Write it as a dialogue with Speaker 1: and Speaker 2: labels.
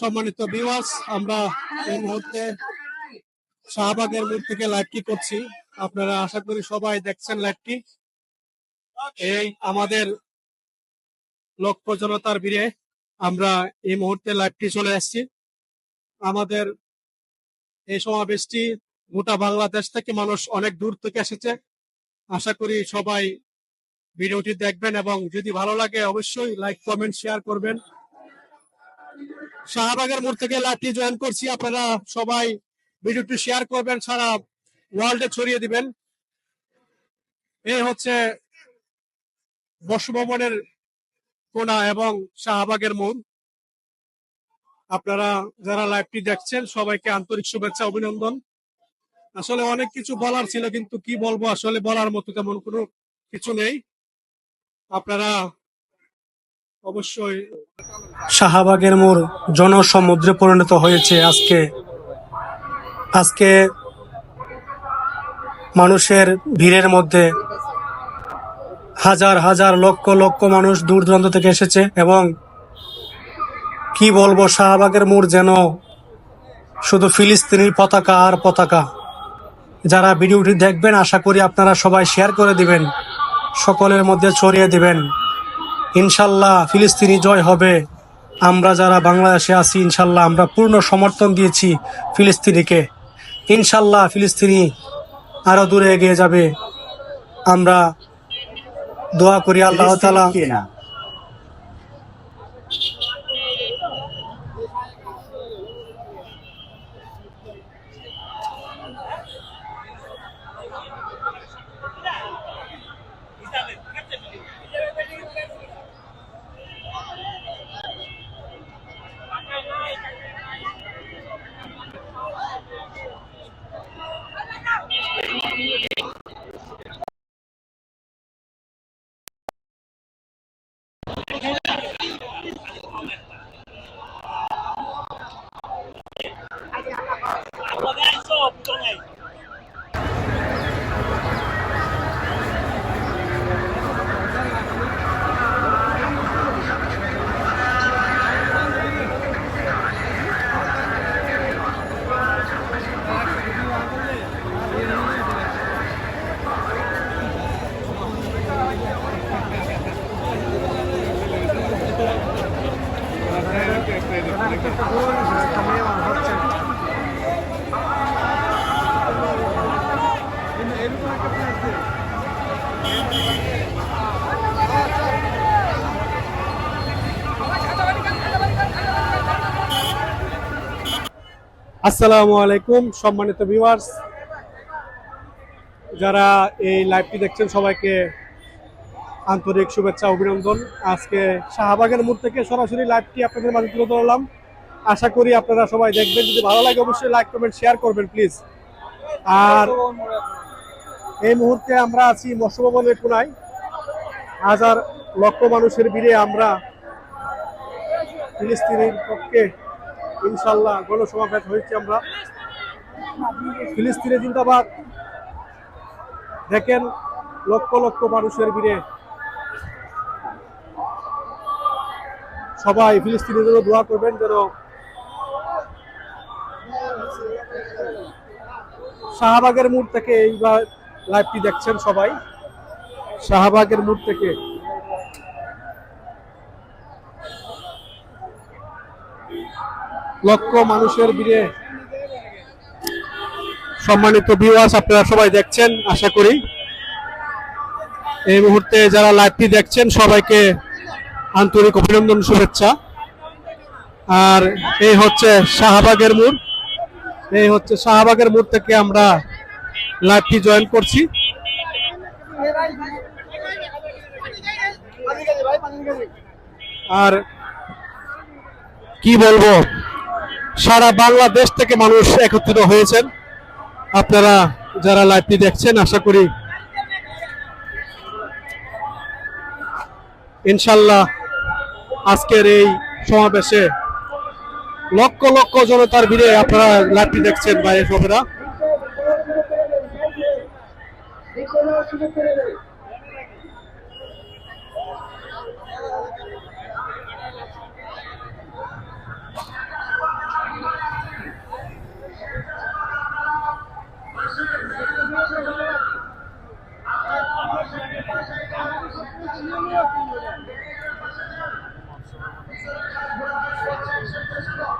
Speaker 1: সম্মানিত বিওয়াস আমরা এই মুহূর্তে শাহবাগের মোড় থেকে লাইভটি করছি। আপনারা আশা করি সবাই দেখছেন লাইভটি এই আমাদের লক্ষ জনতার ভিড়ে আমরা এই মুহূর্তে লাইভটি চলে আসছি। আমাদের এই সমাবেশটি গোটা বাংলাদেশ থেকে মানুষ অনেক দূর থেকে এসেছে। আশা করি সবাই ভিডিওটি দেখবেন এবং যদি ভালো লাগে অবশ্যই লাইক কমেন্ট শেয়ার করবেন। শাহবাগের মোড় থেকে লাইভটি জয়েন করছি। আপনারা সবাই ভিডিওটি শেয়ার করবেন, সারা ওয়ার্ল্ডে ছড়িয়ে দিবেন। এই হচ্ছে বর্ষভবনের কোনা এবং শাহবাগের মোড়। আপনারা যারা লাইভটি দেখছেন, সবাইকে আন্তরিক শুভেচ্ছা, অভিনন্দন। আসলে অনেক কিছু বলার ছিল, কিন্তু কি বলব, আসলে বলার মতো তেমন কোনো কিছু নেই। আপনারা অবশ্যই। শাহবাগের মোড় জনসমুদ্রে পরিণত হয়েছে আজকে। আজকে মানুষের ভিড়ের মধ্যে হাজার হাজার লক্ষ লক্ষ মানুষ দূর দূরান্ত থেকে এসেছে এবং কি বলব, শাহবাগের মোড় যেন শুধু ফিলিস্তিনির পতাকা আর পতাকা। যারা ভিডিওটি দেখবেন, আশা করি আপনারা সবাই শেয়ার করে দিবেন, সকলের মধ্যে ছড়িয়ে দিবেন। ইনশাল্লাহ ফিলিস্তিনি জয় হবে। আমরা যারা বাংলাদেশে আছি ইনশাল্লাহ আমরা পূর্ণ সমর্থন দিয়েছি ফিলিস্তিনিকে। ইনশাল্লাহ ফিলিস্তিনি আরও দূরে এগিয়ে যাবে। আমরা দোয়া করি আল্লাহ তালা আসসালামু আলাইকুম, সম্মানিত ভিউয়ার্স যারা এই লাইভটি দেখছেন, সবাইকে আন্তরিক শুভেচ্ছা, অভিনন্দন। আজকে শাহবাগের মোড় থেকে সরাসরি লাইভটি আপনাদের মাঝে তুলে ধরলাম। আশা করি আপনারা সবাই দেখবেন। যদি ভালো লাগে অবশ্যই লাইক কমেন্ট শেয়ার করবেন প্লিজ আর এই মুহূর্তে আমরা আছি মৎস্যভবনের কোনায়। হাজার লক্ষ মানুষের ভিড়ে আমরা ফিলিস্তিনের পক্ষে ইনশাল্লাহ গণসমাবেশ হয়েছি আমরা। ফিলিস্তিনে জিন্দাবাদ। দেখেন লক্ষ লক্ষ মানুষের ভিড়ে। সবাই ফিলিস্তিনের জন্য দোয়া করবেন যেন শাহবাগের মোড় থেকে এইবার লাইভটি দেখছেন সবাই। শাহবাগের মোড় থেকে। লক্ষ মানুষের ভিড়ে। সম্মানিত ভিউয়ার্স আপনারা সবাই দেখছেন, আশা করি। এই মুহূর্তে যারা লাইভটি দেখছেন, সবাইকে আন্তরিক অভিনন্দন, শুভেচ্ছা। আর এই হচ্ছে শাহবাগের মোড়। এই হচ্ছে শাহবাগের মোড় থেকে আমরা লাইভটি জয়েন করছি। আর কি বলব, সারা বাংলাদেশ থেকে মানুষ একত্রিত হয়েছেন। আপনারা যারা লাইভটি দেখছেন, আশা করি ইনশাল্লাহ আজকের এই সমাবেশে লক্ষ লক্ষ জনতার ভিড়ে আপনারা লাইভটি দেখছেন বাইরে সবেরা Thank you.